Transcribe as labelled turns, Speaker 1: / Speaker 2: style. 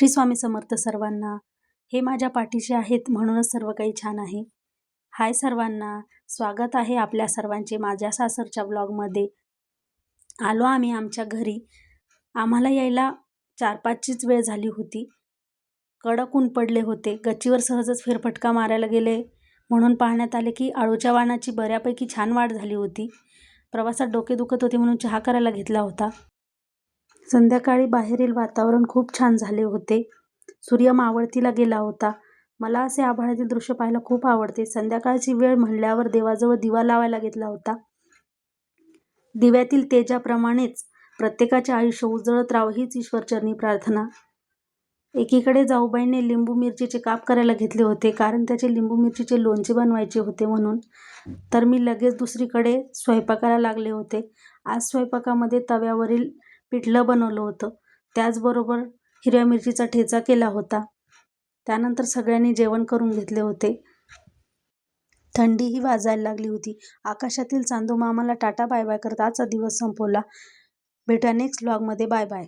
Speaker 1: श्री स्वामी समर्थ सर्वांना. हे माझ्या पाठीशी आहेत म्हणूनच सर्व काही छान आहे. हाय सर्वांना. स्वागत आहे आपल्या सर्वांचे माझ्या सासरच्या ब्लॉगमध्ये. आलो आम्ही आमच्या घरी. आम्हाला यायला चार पाचचीच वेळ झाली होती. कडक ऊन पडले होते. गच्चीवर सहजच फेरफटका मारायला गेले. म्हणून पाहण्यात आले की आळूच्या वाणाची बऱ्यापैकी छान वाढ झाली होती. प्रवासात डोके दुखत होते म्हणून चहा करायला घेतला होता. संध्याकाळी बाहेरील वातावरण खूप छान झाले होते. सूर्य मावळतीला गेला होता. मला असे आभाळातील दृश्य पाहायला खूप आवडते. संध्याकाळची वेळ म्हणल्यावर देवाजवळ दिवा लावायला घेतला होता. दिव्यातील तेजाप्रमाणेच प्रत्येकाचे आयुष्य उजळत राहावं हीच ईश्वरचरणी प्रार्थना. एकीकडे जाऊबाईने लिंबू मिरचीचे काप करायला घेतले होते. कारण त्याचे लिंबू मिरचीचे लोणचे बनवायचे होते म्हणून. तर मी लगेच दुसरीकडे स्वयंपाकाला लागले होते. आज स्वयंपाकामध्ये तव्यावरील पिठलं बनवलं होतं. त्याचबरोबर हिरव्या मिरचीचा ठेचा केला होता. त्यानंतर सगळ्यांनी जेवण करून घेतले होते. थंडीही वाजायला लागली होती. आकाशातील चांदोमा आम्हाला टाटा बाय बाय करत आजचा दिवस संपवला. भेटूया नेक्स्ट ब्लॉगमध्ये बाय बाय.